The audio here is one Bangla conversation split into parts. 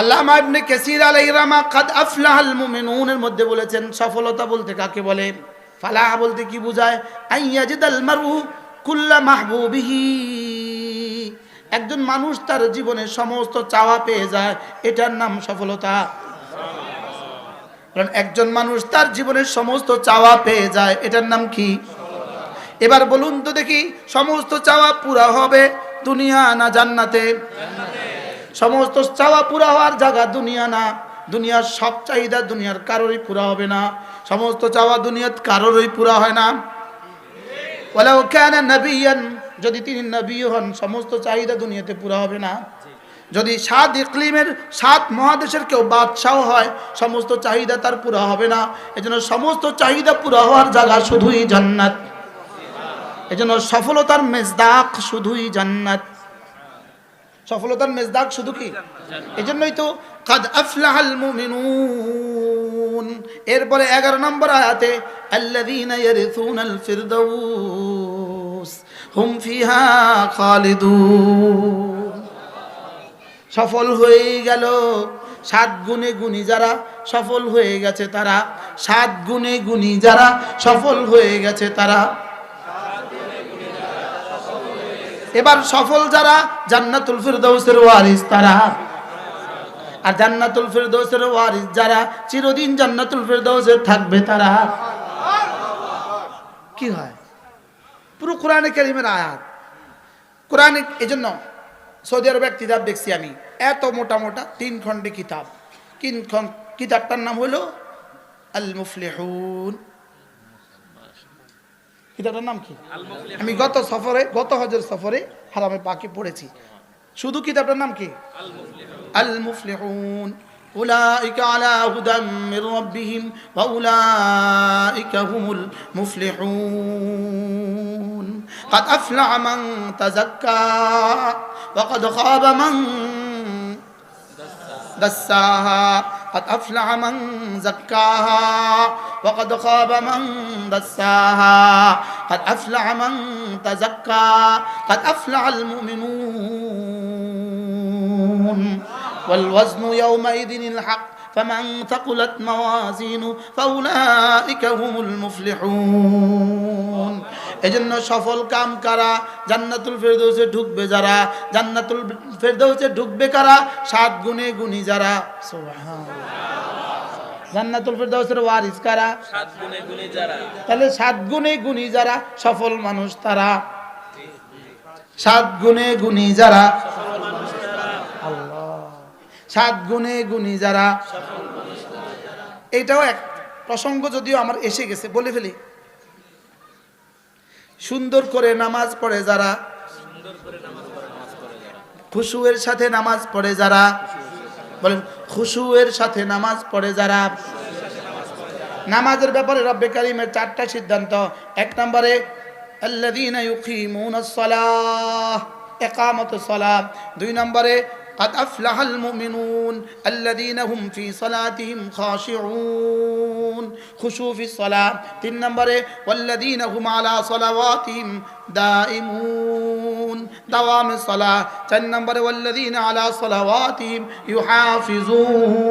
আল্লামা ইবনে কাসির আলাইহির রাহমা কাদ আফলাহাল মুমিনুনের মধ্যে বলেছেন, সফলতা বলতে কাকে বলে? ফালাহ বলতে কি বোঝায়? আইয়াজিদাল মারু কুল্লা মাহবুবিহি। একজন মানুষ তার জীবনে সমস্ত চাওয়া পেয়ে যায়, এটার নাম সফলতা। কারণ একজন মানুষ তার জীবনের সমস্ত চাওয়া পেয়ে যায়, এটার নাম কি? এবার বলুন তো দেখি, সমস্ত চাওয়া পুরা হবে দুনিয়া না জান্নাতে? সমস্ত চাওয়া পুরা হওয়ার জায়গা দুনিয়া না। দুনিয়ার সব চাহিদা দুনিয়ার কারোরই পুরা হবে না। সমস্ত চাওয়া দুনিয়ার কারোরই পুরা হয় না। ওলাও কেন নবীন যদি তিনি নবী হন, সমস্ত চাহিদা দুনিয়াতে পুরা হবে না। যদি সাত ইকলিমের সাত মহাদেশের কেউ বাদশাহ হয়, সমস্ত চাহিদা তার পুরা হবে না। এজন্য সমস্ত চাহিদা পুরা হওয়ার জায়গা শুধুই জান্নাত। এজন্য সফলতার মেজদাক শুধুই জান্নাত। সফলতার মেজদাক শুধু কি? এই জন্যই তো কাদ আফলাহাল মুমিনুন। এরপরে 11 নম্বর আয়াতে, আল্লাযীনা ইয়ারিসুনাল ফিরদাউস, হুম ফিহা খালিদুন। সফল হয়ে গেল সাত গুণে গুণী যারা সফল হয়ে গেছে তারা, সাত গুণে গুণী যারা সফল হয়ে গেছে তারা। এবার সফল যারা, জান্নাতুল ফিরদৌসের ওয়ারিস তারা। আর জান্নাতুল ফিরদৌসের ওয়ারিস যারা, চিরদিন জান্নাতুল ফিরদৌসে থাকবে তারা। কি হয়? পুরো কোরআনে কারিমের আয়াত। কোরআনে এই জন্য সৌদি আরব এক কিতাব দেখছি আমি। এত মোটা মোটা, তিন খণ্ডে কিতাব। তিন কিতাবটার নাম হলো আল মুফলিহুন কিতাবটার নাম কি আমি গত সফরে গত হজের সফরে হারামে পাকে পড়েছি শুধু কিতাবটার নাম কি আল মুফলিহুন أولئك على هدى من ربهم وأولئك هم المفلحون قد أفلح من تزكى وقد خاب من دساها قد أفلح من زكاها وقد خاب من دساها. قد أفلح من تزكى. قد أفلح المؤمنون. والوزن يومئذ الحق. فمن ثقلت موازينه فأولئك هم المفلحون. এজন্য সফল কাম কারা? জান্নাতুল ফেরদৌসে ঢুকবে যারা? জান্নাতুল ফেরদৌসে ঢুকবে কারা? সাত গুণে গুণী যারা। জান্নাতুল ফেরদৌসের ওয়ারিস কারা? সাত গুণে গুণে যারা। তাহলে সাত গুণে গুণী যারা? সফল মানুষ তারা। সাত গুণে গুণী যারা? আল্লাহ। সাত গুণে গুণী যারা। এটাও এক প্রসঙ্গ যদিও আমার এসে গেছে বলে ফেলি। সুন্দর করে নামাজ পড়ে যারা। খুশুয়ের সাথে নামাজ পড়ে যারা। বলেন খুশুয়ের সাথে নামাজ পড়ে যারা। নামাজের ব্যাপারে রব্বে কারিমের চারটা সিদ্ধান্ত। এক নম্বরে আল্লাযীনা ইউকিমুনাস সালাহ ইকামাতুস সালাহ। দুই নম্বরে قد أفلح المؤمنون الذين هم في صلاتهم خاشعون. خشوع في الصلاة. في نمبر إيه؟ والذين هم على صلواتهم دائمون. دوام الصلاة. في نمبر إيه؟ والذين على صلواتهم يحافظون.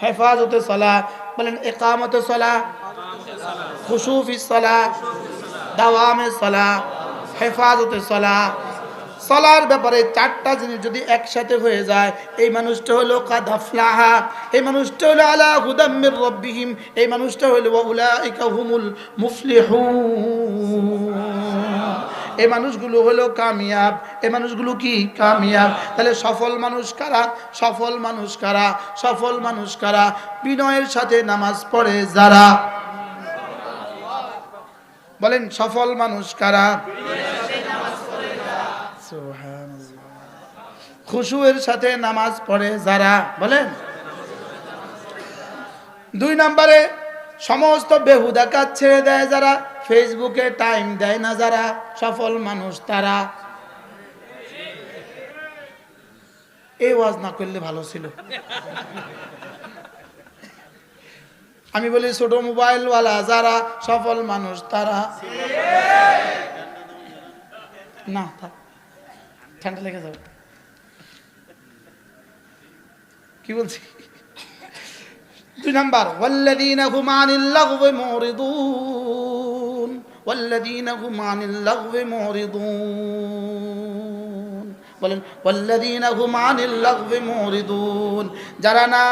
حفاظة الصلاة. بل إقامة الصلاة. خشوع في الصلاة. دوام الصلاة. حفاظة الصلاة. সলার ব্যাপারে চারটা জিনিস যদি একসাথে হয়ে যায়, এই মানুষটা হলো কাদাফলাহা এই মানুষটা হলো আলা হুদাম্মির রব্বিহিম, এই মানুষটা হলো উলাইকা হুমুল মুফলিহুন। এই মানুষগুলো হলো কামিয়াব, এই মানুষগুলো কি? কামিয়াব। তাহলে সফল মানুষ কারা? সফল মানুষ কারা? সফল মানুষ কারা? বিনয়ের সাথে নামাজ পড়ে যারা। বলেন, সফল মানুষ কারা? খুশুয়ের সাথে নামাজ পড়ে যারা, বলেন। দুই নম্বরে, সমস্ত বেহুদা কাজ ছেড়ে দেয় যারা, ফেসবুকে টাইম দেয় না যারা, সফল মানুষ তারা। এই ওয়াজ না করলে ভালো ছিল। আমি বলি, ছোট মোবাইলওয়ালা যারা, সফল মানুষ তারা। না ঠান্ডা লেগে যাবে। কি বলছি? দুই নাম্বার, ওয়াল্লাযীনা হুম আনিল লাগওয়ি মুরিদুন ওয়াল্লাযীনা হুম আনিল লাগওয়ি মুরিদুন বলেন, ওয়াল্লাযীনা হুম আনিল লাগওয়ি মুরিদুন যারা না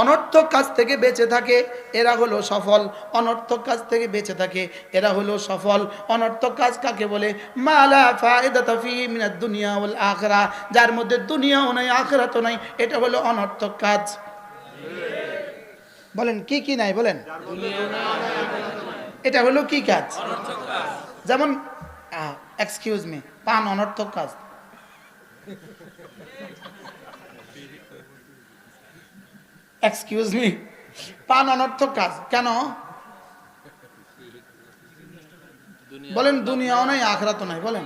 অনর্থক কাজ থেকে বেঁচে থাকে, এরা হলো সফল। অনর্থক কাজ থেকে বেঁচে থাকে, এরা হলো সফল। অনর্থক কাজ কাকে বলে? মালা ফায়দাতা ফি মিনাদ দুনিয়া ওয়াল আখিরা। যার মধ্যে দুনিয়াও নাই, আখিরাতও নাই, এটা হলো অনর্থক কাজ। বলেন, কি কি নাই বলেন? এটা হলো কি কাজ? যেমন এক্সকিউজ মি পান অনর্থক কাজ। এক্সকিউজ মি পান অনর্থক কাজ। কেন? বলেন দুনিয়াও নাই আখরাতও নাই বলেন।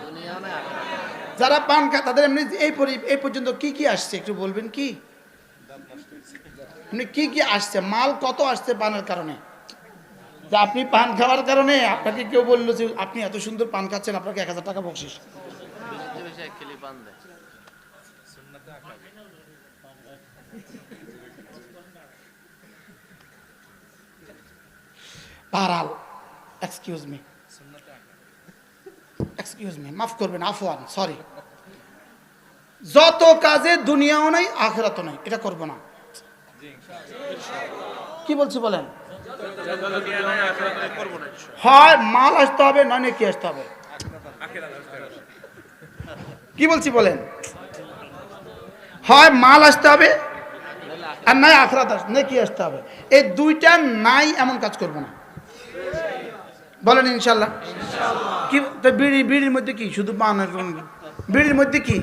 যারা পান খায় তাদের এমনি এই পরি- এই পর্যন্ত কি কি আসছে? একটু বলবেন কি? এমনি কি কি আসছে? মাল কত আসছে পানের কারণে? যে আপনি পান খাওয়ার কারণে আপনাকে কেউ বলল যে আপনি এত সুন্দর পান খাচ্ছেন আপনাকে এক হাজার টাকা বকশিস। বাহারাল এক্সকিউজ মি এক্সকিউজ মি মাফ করবেন, আফওয়ান সরি যত কাজে দুনিয়াও নাই, আখেরাতও নাই, এটা করব না। কি বলছি বলেন? হয়, মাল আসতে হবে, নয় কি আসতে হবে। কি বলছি বলেন? হয়, মাল আসতে হবে, আর নাই আখরাত আসতে কি আসতে হবে। এই দুইটা নাই, এমন কাজ করব না। বলেন ইনশাল্লাহ কি, তো বিড়ি, বিড়ির মধ্যে কি? শুধু পান বিড়ির মধ্যে কি?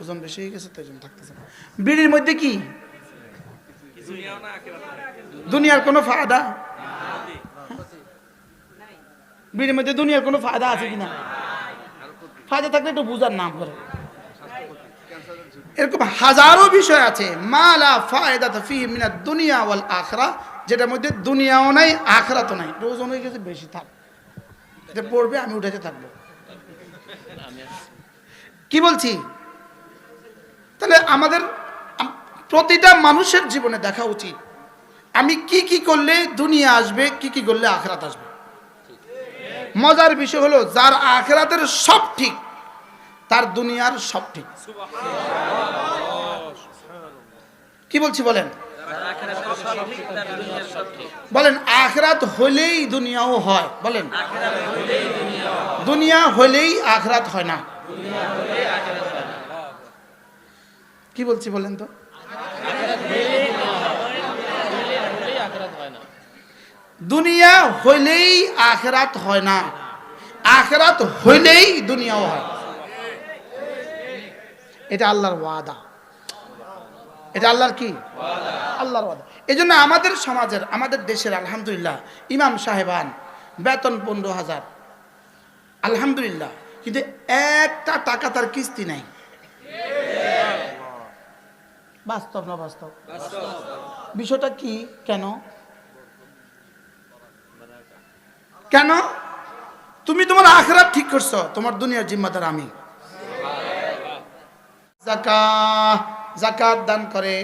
ওজন বেশি হয়ে গেছে তো ওজন থাকতেছে বিড়ির মধ্যে কি? দুনিয়ার কোনো ফায়দা? বিড়ির মধ্যে দুনিয়ার কোনো ফায়দা আছে কিনা? ফায়দা থাকলে একটু বুঝার নাম করে। এরকম হাজারো বিষয় আছে। মালা ফায়দা ফি মিনা দুনিয়া ওয়াল আখরা যেটার মধ্যে দুনিয়াও নাই আখরা তো নাই ওজন হয়ে গেছে, বেশি থাক। এটা পড়বে, আমি উঠেতে থাকব। কি বলছি? তাহলে আমাদের প্রতিটা মানুষের জীবনে দেখা উচিত, আমি কি কি করলে দুনিয়া আসবে, কি কি করলে আখরাত আসবে। মজার বিষয় হলো, যার আখরাতের সব ঠিক, তার দুনিয়ার সব ঠিক। কি বলছি বলেন? বলেন আখরাত হলেই দুনিয়াও হয় বলেন। দুনিয়া হলেই আখরাত হয় না। কি বলছি বলেন তো? দুনিয়া হইলেই আখরাত হয় না। আখরাত হইলেই দুনিয়াও হয়। এটা আল্লাহর ওয়াদা। এটা আল্লাহর কি? আল্লাহর ওয়াদা। এই জন্য আমাদের সমাজের, আমাদের দেশের, আলহামদুলিল্লাহ, ইমাম সাহেবান, বেতন পনেরো হাজার। আলহামদুলিল্লাহ, কিন্তু একটা টাকা তার কিস্তি নাই। বাস্তব না বাস্তব? বিষয়টা কি? কেন? কেন? তুমি তোমার আখরাত ঠিক করছ, তোমার দুনিয়ার জিম্মাদার আমি। জাকাত। জাকাত দান করে।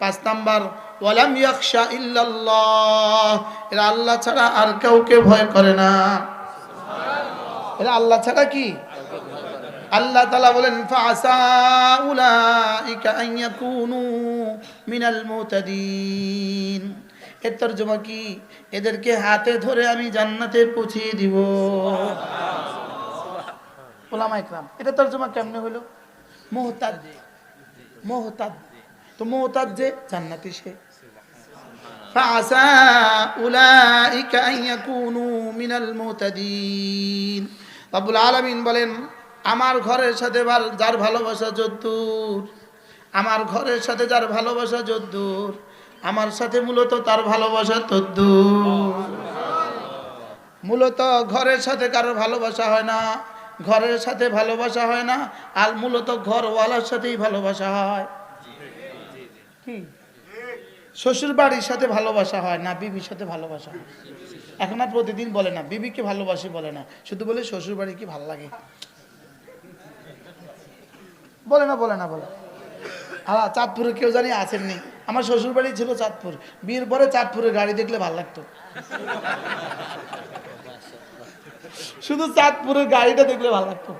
পাঁচ নাম্বার ওয়ালাম ইয়াখশা ইল্লাল্লাহ। এরা আল্লাহ ছাড়া আর কাউকে ভয় করে না। এরা আল্লাহ ছাড়া কি? আল্লাহ তালা বলেন ফাসা উলাইকা আন ইয়াকুনু মিনাল মুতাদিন। এর তর্জমা কি? এদেরকে হাতে ধরে আমি জান্নাতে পৌঁছিয়ে দিব। ওলামা ইকরাম এটা তর্জমা কেমনে হলো? মোহতাদ মোহতাদ তো মোহতাদ যে জান্নাতি সে فعسى أولئك أن يكونوا من المهتدين রব্বুল আলামিন বলেন আমার ঘরের সাথে ভাল- যার ভালোবাসা যদ্দূর আমার ঘরের সাথে যার ভালোবাসা যদ্দূর আমার সাথে মূলত তার ভালোবাসা তদ্দূর মূলত ঘরের সাথে কারোর ভালোবাসা হয় না ঘরের সাথে ভালোবাসা হয় না, আর মূলত ঘরওয়ালার সাথেই ভালোবাসা হয়। কি? শ্বশুর বাড়ির সাথে ভালোবাসা হয় না, বিবির সাথে ভালোবাসা হয়। এখন আর প্রতিদিন বলে না, বিবিকে ভালোবাসি বলে না, শুধু বলে শ্বশুর বাড়ি কি ভালো লাগে? বলে না বলে না, বলে। হ্যাঁ চাঁদপুরে কেউ জানি আসেননি আমার শ্বশুর বাড়ি ছিল চাঁদপুর। বিয়ের পরে চাঁদপুরের গাড়ি দেখলে ভালো লাগতো। শুধু চাঁদপুরের গাড়িটা দেখলে ভালো লাগতো।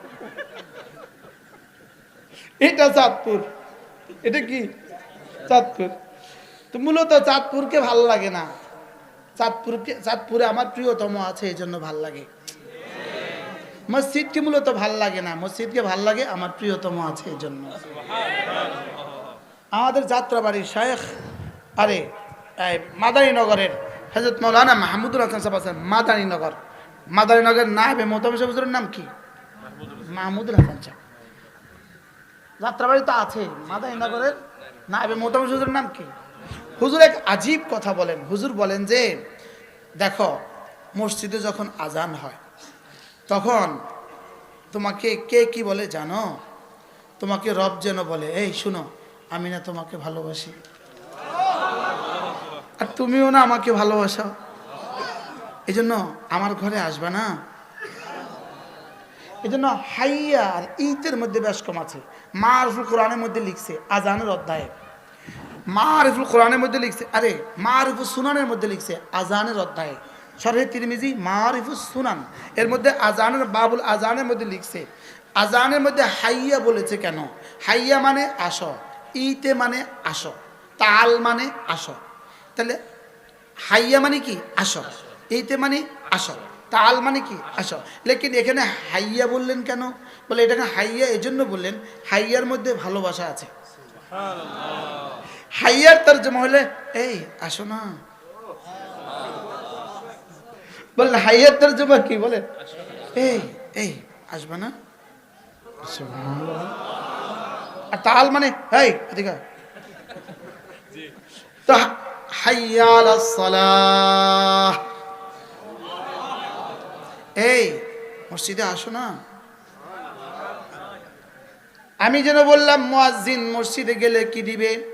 এটা চাঁদপুর। এটা কি? চাঁদপুর। তো মূলত চাঁদপুরকে ভালো লাগে না। চাঁদপুরকে, চাঁদপুরে আমার প্রিয়তম আছে এই জন্য ভালো লাগে। মসজিদকে মূলত ভালো লাগে না। মসজিদকে ভালো লাগে আমার প্রিয়তম আছে এই জন্য আমাদের যাত্রাবাড়ির শেখ আরে, এই মাদারীনগরের হজরত মৌলানা মাহমুদুল হাসান সাহেব আছেন মাদারীনগর মাদারীনগর না হবে মোতামিস হুজুরের নাম কি? মাহমুদুল হাসান সাহেব। যাত্রাবাড়ি তো আছে, মাদারীনগরের না হবে মোতামিস হুজুরের নাম কি? হুজুর এক আজীব কথা বলেন। হুজুর বলেন যে, দেখো, মসজিদে যখন আজান হয়, তখন তোমাকে কে কি বলে জানো? তোমাকে রব যেন বলে, এই, শুনো, আমি না তোমাকে ভালোবাসি। আর তুমিও না আমাকে ভালোবাসো এই জন্য আমার ঘরে আসবে না? এই জন্য হাইয়া আর ঈদের মধ্যে বেশ কম আছে। মা রফুল কোরআনের মধ্যে লিখছে, আজানের অধ্যায়ে। মা আরিফুল কোরআনের মধ্যে লিখছে, আরে মা আরিফুল সুনানের মধ্যে লিখছে, আজানের অধ্যায়ে। সরহে তিরমিজি মা আরিফুল সুনান। এর মধ্যে আজানের বাবুল আজানের মধ্যে লিখছে, আজানের মধ্যে হাইয়া বলেছে কেন? হাইয়া মানে আস, ইতে মানে আস, তাল মানে আস। তাহলে হাইয়া মানে কি? আস। এইতে মানে আস তাল মানে কি? আস লেকিন এখানে হাইয়া বললেন কেন? বলে এটাকে হাইয়া এজন্য বললেন হাইয়ার মধ্যে ভালোবাসা আছে। হাইয়ার তর্জমা হলে এই আসো না। বললেন হাইয়ার তর্জমা কি? বলেন এই এই আসবে না। আর তাল মানে এই এদিকে তো হাইয়া আলাস সালাহ। এই, মসজিদে আসো না। আমি যেন বললাম মোয়াজিন মসজিদে গেলে কি দিবে?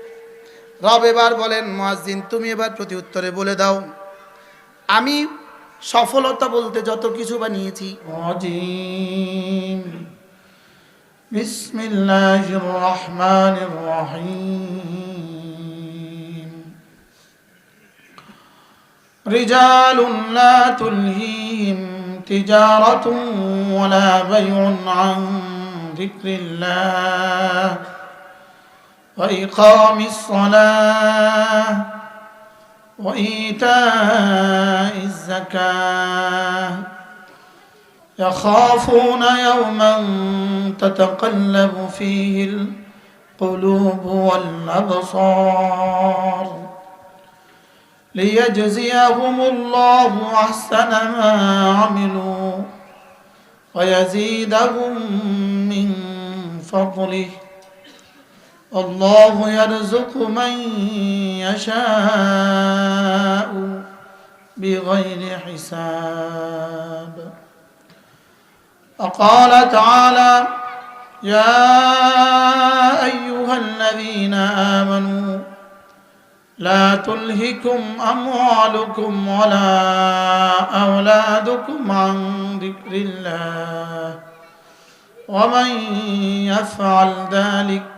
রব এবার বলেন মোয়াজিন তুমি এবার প্রতি উত্তরে বলে দাও। আমি সফলতা বলতে যত কিছু বানিয়েছি। বিসমিল্লাহির রহমানির তুলহিম। تجارة ولا بيع عن ذكر الله وإقام الصلاة وإيتاء الزكاة يخافون يوما تتقلب فيه القلوب والأبصار ليجزيهم الله أحسن ما عملوا ويزيدهم من فضله. الله يرزق من يشاء بغير حساب. وقال تعالى يا أيها الذين آمنوا لا تلهكم أموالكم ولا أولادكم عن ذكر الله. ومن يفعل ذلك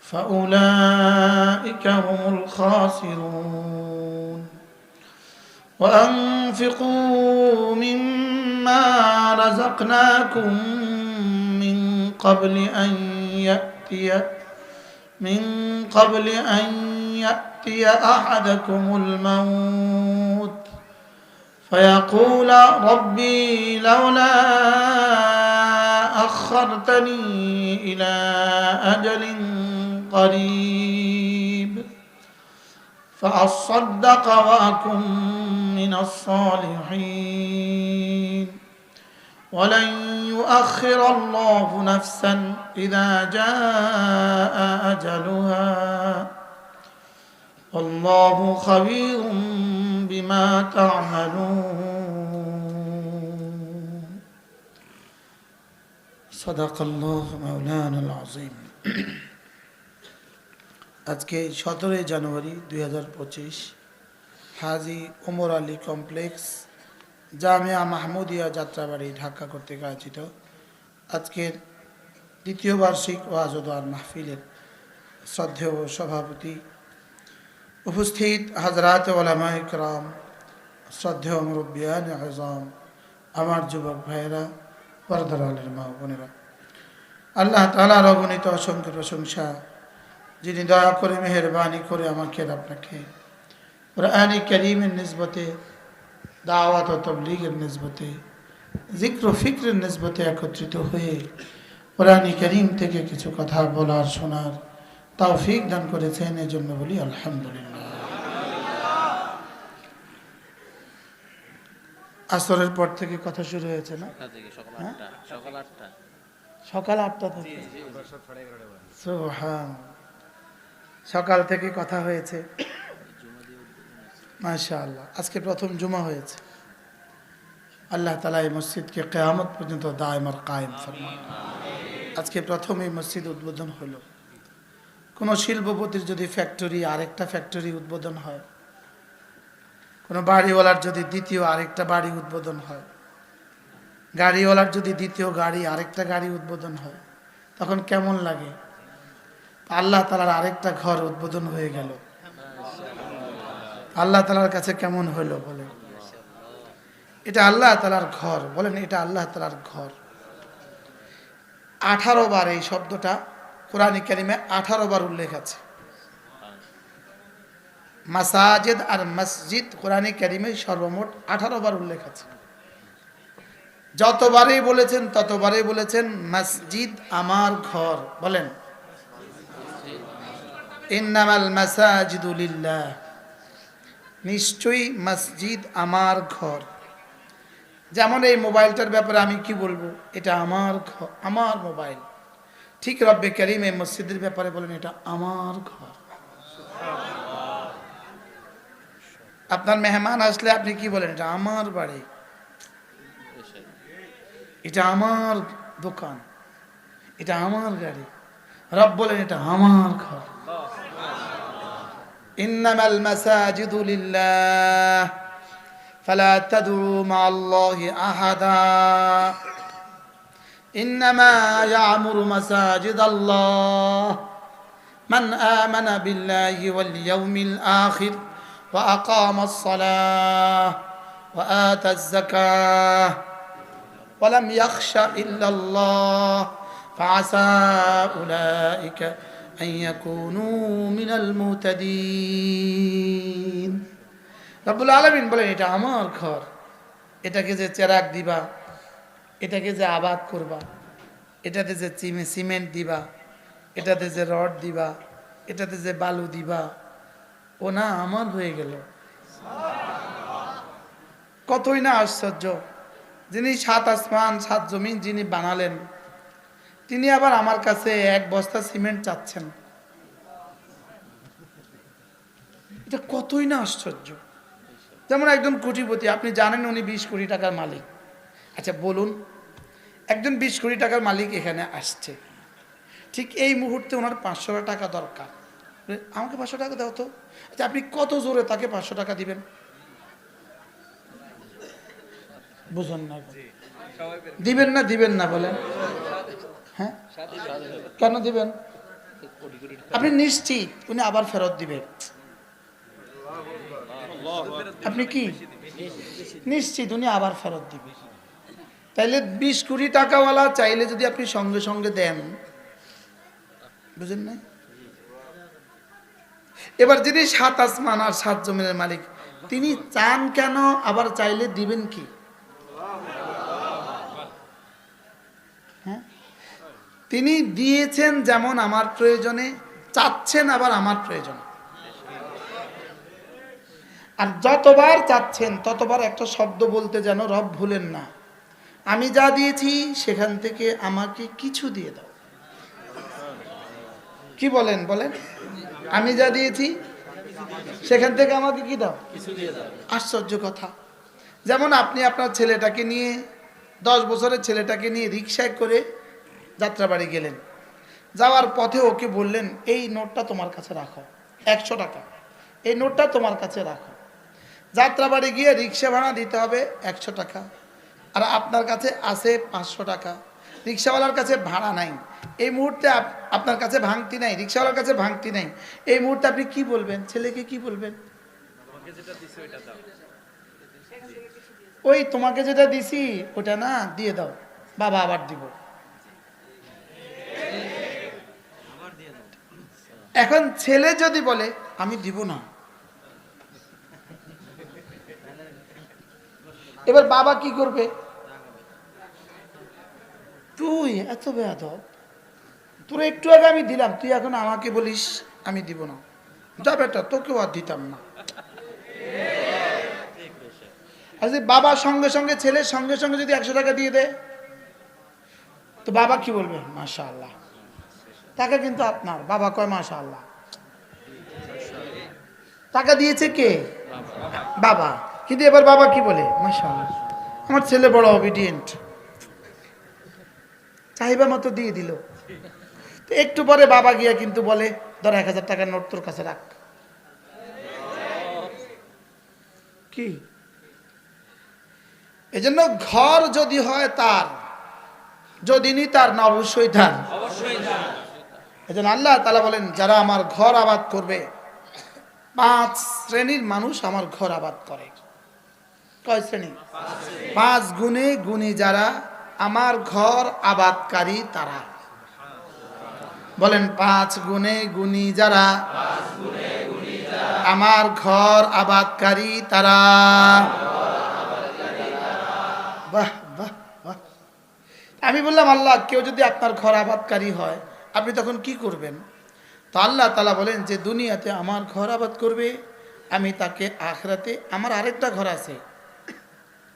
فأولئك هم الخاسرون. وأنفقوا مما رزقناكم من قبل أن يأتي من قبل أن يأتي أحدكم الموت فيقول ربي لولا أخرتني إلى أجل قريب. فأصدق وأكن من الصالحين. ولن يؤخر الله نفسا إذا جاء أجلها. والله خبير بما تعملون صدق الله مولانا العظيم আজকে সতেরোই জানুয়ারি দুই হাজার পঁচিশ হাজি ওমর আলী কমপ্লেক্স জামিয়া মাহমুদিয়া যাত্রাবাড়ি ঢাকা কর্তৃক আয়োজিত আজকের দ্বিতীয় বার্ষিক ওয়াজদার মাহফিলের শ্রদ্ধেয় সভাপতি উপস্থিত হাজরাত ওলামা ইকরাম শ্রদ্ধেয় মুরব্বিয়ান আজম, আমার যুবক ভাইয়েরা পরদার আলের মা বোনেরা। আল্লাহ তালার অগণিত অসংখ্য প্রশংসা, যিনি দয়া করে, মেহরবানি করে আমাকে আর আপনাকে কোরআনি করিমের নিসবতে, দাওয়াত ও তবলিগের নিসবতে জিক্র ফিক্রের নিসবতে একত্রিত হয়ে কোরআনি করিম থেকে কিছু কথা বলার, শোনার তৌফিক দান করেছেন এই জন্য বলি আলহামদুলিল্লাহ। আসরের পর থেকে কথা শুরু হয়েছে না? সকাল হ্যাঁ? আটটা সকাল আটটা। থেকে। সকাল থেকে কথা হয়েছে। মাশা আল্লাহ আজকে প্রথম জুমা হয়েছে। আল্লাহ তালা এই মসজিদকে কেয়ামত পর্যন্ত দায়মার কায়েম ফরমান আজকে প্রথম এই মসজিদ উদ্বোধন হলো। কোনো শিল্পপতির যদি ফ্যাক্টরি আরেকটা ফ্যাক্টরি উদ্বোধন হয়, কোনো বাড়িওয়ালার যদি দ্বিতীয় আরেকটা বাড়ি উদ্বোধন হয়, গাড়িওয়ালার যদি দ্বিতীয় গাড়ি, আরেকটা গাড়ি উদ্বোধন হয়, তখন কেমন লাগে? আল্লাহ তালার আরেকটা ঘর উদ্বোধন হয়ে গেল। আল্লাহ তালার কাছে কেমন হলো বলে এটা আল্লাহ তালার ঘর, বলেন এটা আল্লাহ তালার ঘর। আঠারো বার এই শব্দটা কোরআন কারিমে আঠারো বার উল্লেখ আছে। মাসাজেদ আর মসজিদ কোরআন কারিমে সর্বমোট আঠারো বার উল্লেখ আছে। যতবারই বলেছেন, ততবারই বলেছেন, মসজিদ আমার ঘর। বলেন। নিশ্চয়ই মসজিদ আমার ঘর। যেমন এই মোবাইলটার ব্যাপারে আমি কি বলব? এটা আমার ঘর আমার মোবাইল। ঠিক রব্বে করিম এই মসজিদের ব্যাপারে বলেন, এটা আমার ঘর। আপনার মেহমান আসলে আপনি কি বলেন, এটা আমার বাড়ি? এটা আমার দোকান। এটা আমার গাড়ি। রব বলেন, এটা আমার ঘর। ইন্নামাল মাসাজিদু লিল্লাহ। ফালা তাদউ মা আহাদা। إنما يعمر مساجد الله من آمن بالله واليوم الآخر وأقام الصلاة وآتى الزكاة ولم يخش إلا الله فعسى أولئك أن يكونوا من المهتدين রব্বুল আলমিন বলেন এটা আমার ঘর এটাকে যে চেরাক দিবা এটাকে যে আবাদ করবা, এটাতে যে চিমে, সিমেন্ট দিবা, এটাতে যে রড দিবা, এটাতে যে বালু দিবা, ও না আমার হয়ে গেল। কতই না আশ্চর্য। যিনি সাত আসমান, সাত জমিন যিনি বানালেন, তিনি আবার আমার কাছে এক বস্তা সিমেন্ট চাচ্ছেন। এটা কতই না আশ্চর্য। যেমন একজন কোটিপতি, আপনি জানেন উনি বিশ কোটি টাকার মালিক। আচ্ছা বলুন একজন বিশ কোটি টাকার মালিক এখানে আসছে। ঠিক এই মুহূর্তে ওনার পাঁচশো টাকা দরকার। আমাকে পাঁচশো টাকা দাও তো। আচ্ছা আপনি কত জোরে তাকে পাঁচশো টাকা দিবেন? বুঝুন না। দিবেন না দিবেন না বলেন। হ্যাঁ? কেন দিবেন? আপনি নিশ্চিত উনি আবার ফেরত দিবেন। আপনি কি? নিশ্চিত উনি আবার ফেরত দিবে তাইলে বিশ কোটি টাকাওয়ালা চাইলে যদি আপনি সঙ্গে সঙ্গে দেন। বুঝেন না এবার যিনি সাত আসমান আর সাত জমিনের মালিক, তিনি চান কেন, আবার চাইলে দিবেন কি? হ্যাঁ? তিনি দিয়েছেন যেমন আমার প্রয়োজনে, চাচ্ছেন আবার আমার প্রয়োজন। আর যতবার চাচ্ছেন, ততবার একটা শব্দ বলতে যেন রব ভুলেন না। আমি যা দিয়েছি সেখান থেকে আমাকে কিছু দিয়ে দাও। কি বলেন বলেন? আমি যা দিয়েছি সেখান থেকে আমাকে কি দাও? আশ্চর্য কথা। যেমন আপনি আপনার ছেলেটাকে নিয়ে দশ বছরের ছেলেটাকে নিয়ে রিক্সায় করে যাত্রাবাড়ি গেলেন। যাওয়ার পথে ওকে বললেন এই নোটটা তোমার কাছে রাখো একশো টাকা। এই নোটটা তোমার কাছে রাখো। যাত্রাবাড়ি গিয়ে রিক্সা ভাড়া দিতে হবে একশো টাকা। আর আপনার কাছে আছে পাঁচশো টাকা। রিক্সাওয়ালার কাছে ভাড়া নাই। এই মুহূর্তে আপ- আপনার কাছে ভাঙতি নাই। রিক্সাওয়ালার কাছে ভাঙতি নাই। এই মুহূর্তে আপনি কি বলবেন? ছেলেকে কি বলবেন? ওই তোমাকে যেটা দিছি ওটা না দিয়ে দাও। বাবা আবার দিব। এখন ছেলে যদি বলে আমি দিব না। এবার বাবা কি করবে? তুই এত বেয়াদব। তোর একটু আগে আমি দিলাম, তুই এখন আমাকে বলিস, আমি দিব না। যা বেটা, তোকেও আর দিতাম না। যদি বাবা সঙ্গে সঙ্গে ছেলের সঙ্গে সঙ্গে যদি একশো টাকা দিয়ে দেয়, তো বাবা কি বলবে? মাশা আল্লাহ টাকা কিন্তু আপনার। বাবা কয় মাশা আল্লাহ টাকা দিয়েছে কে? বাবা। কিন্তু এবার বাবা কি বলে? মাশা আল্লাহ আমার ছেলে বড় অবিডিয়েন্ট চাহিবা মতো দিয়ে দিল। তো একটু পরে বাবা গিয়া কিন্তু বলে ধর এক হাজার টাকার নোট তোর কাছে রাখ। কি? এজন্য ঘর যদি হয় তার যদি নি তার না অবশ্যই তার। এজন্য আল্লাহ তালা বলেন যারা আমার ঘর আবাদ করবে পাঁচ শ্রেণির মানুষ আমার ঘর আবাদ করে। কয় শ্রেণি। পাঁচ গুণে গুণী যারা আমার ঘর আবাদকারী তারা। বলেন, পাঁচ গুণে গুণী যারা? আমার ঘর আবাদকারী তারা। বাহ বাহ বাহ। আমি বললাম, আল্লাহ, কেউ যদি আপনার ঘর আবাদকারী হয়, আপনি তখন কি করবেন? তো আল্লাহ তালা বলেন যে, দুনিয়াতে আমার ঘর আবাদ করবে, আমি তাকে আখরাতে, আমার আরেকটা ঘর আছে।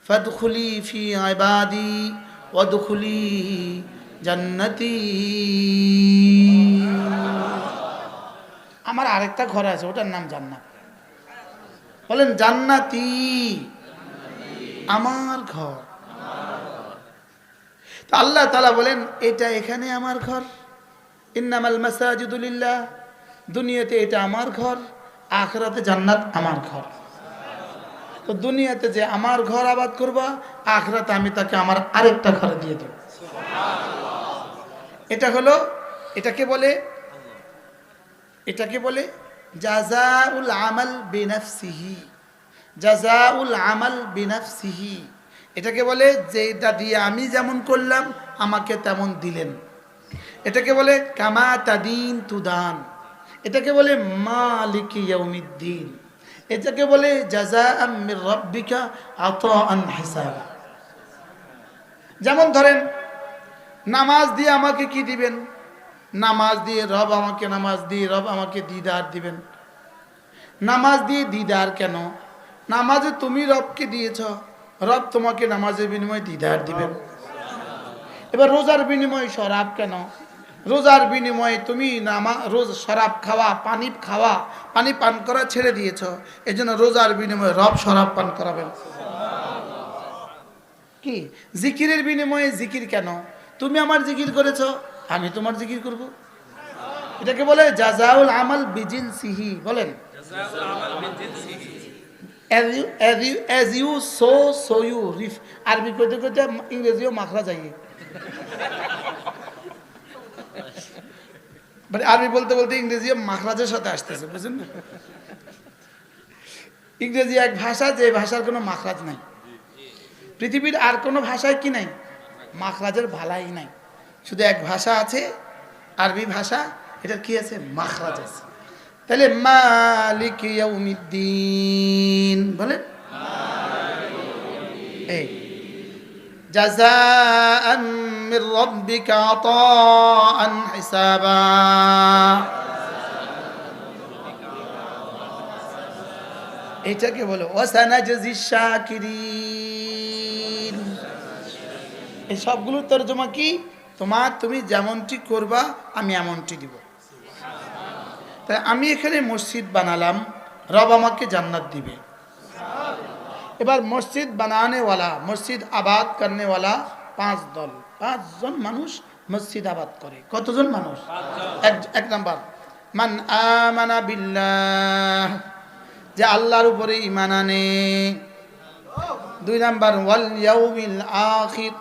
ফাদখুলি ফি ইবাদি। ওয়াদখুলি জান্নাতি। আমার আরেকটা ঘর আছে, ওটার নাম জান্নাত। বলেন, জান্নাতি। আমার ঘর। আল্লাহ তালা বলেন, এটা এখানে আমার ঘর। ইন্নামাল মাসাজিদুলিল্লাহ দুনিয়াতে এটা আমার ঘর, আখরাতে জান্নাত আমার ঘর। তো দুনিয়াতে যে আমার ঘর আবাদ করবা আখরাতে আমি তাকে আমার আরেকটা ঘরে দিয়ে দেব। এটা হলো এটাকে বলে এটাকে বলে জাজাউল আমাল বিনাফসিহি। জাজাউল আমাল বিনাফসিহি। এটাকে বলে যে এটা দিয়ে আমি যেমন করলাম আমাকে তেমন দিলেন। এটাকে বলে কামা তাদিন তুদান। এটাকে বলে মালিক ইয়াউমিদ্দিন। এটাকে বলে আত যেমন ধরেন, নামাজ দিয়ে আমাকে কি দিবেন? নামাজ দিয়ে রব আমাকে নামাজ দিয়ে রব আমাকে দিদার দিবেন। নামাজ দিয়ে দিদার কেন? নামাজে তুমি রবকে দিয়েছ, রব তোমাকে নামাজের বিনিময়ে দিদার দিবেন। এবার রোজার বিনিময়ে শরাব কেন? রোজার বিনিময়ে তুমি নামা, রোজ শরাব খাওয়া, পানি খাওয়া, পানি পান করা ছেড়ে দিয়েছ। এই জন্য রোজার বিনিময়ে রব শরাব পান করাবেন। কি? জিকিরের বিনিময়ে জিকির কেন? তুমি আমার জিকির করেছ, আমি তোমার জিকির করব। এটাকে বলে জাজাউল আমাল বিজিন সিহি বলেন। As you so so you reap আরবি কইতে কইতে ইংরেজিও মাখরা যাই মানে আরবি বলতে বলতে ইংরেজি মাখরাজের সাথে আসতেছে, বুঝছেন না? ইংরেজি এক ভাষা, যে ভাষার কোনো মাখরাজ নাই। পৃথিবীর আর কোনো ভাষায় কি নাই? মাখরাজের ভালাই নাই। শুধু এক ভাষা আছে, আরবি ভাষা, এটার কি আছে? মাখরাজ আছে। তাহলে মালিক বলেন? এই। জাযাআন মির রাব্বিকা আতাআন হিসাবা। এটাকে বলো শাকিরিন। এই কি? তোমার তুমি যেমনটি করবা, আমি এমনটি দিব। তাই আমি এখানে মসজিদ বানালাম, রব আমাকে জান্নাত দিবে। এবার মসজিদ বানানেওয়ালা, মসজিদ আবাদ করনেওয়ালা পাঁচ দল। পাঁচজন মানুষ মসজিদ আবাদ করে। কতজন মানুষ? এক এক নাম্বার। মান আমানা বিল্লাহ যে আল্লাহর উপরে ইমান আনে। দুই নাম্বার ওয়াল ইয়াউমিল আখির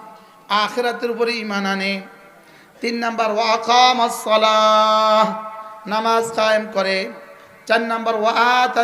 আখেরাতের উপরে ইমান আনে। তিন নাম্বার ওয়াকাম নামাজ কায়েম করে। চার নাম্বার ওয়াত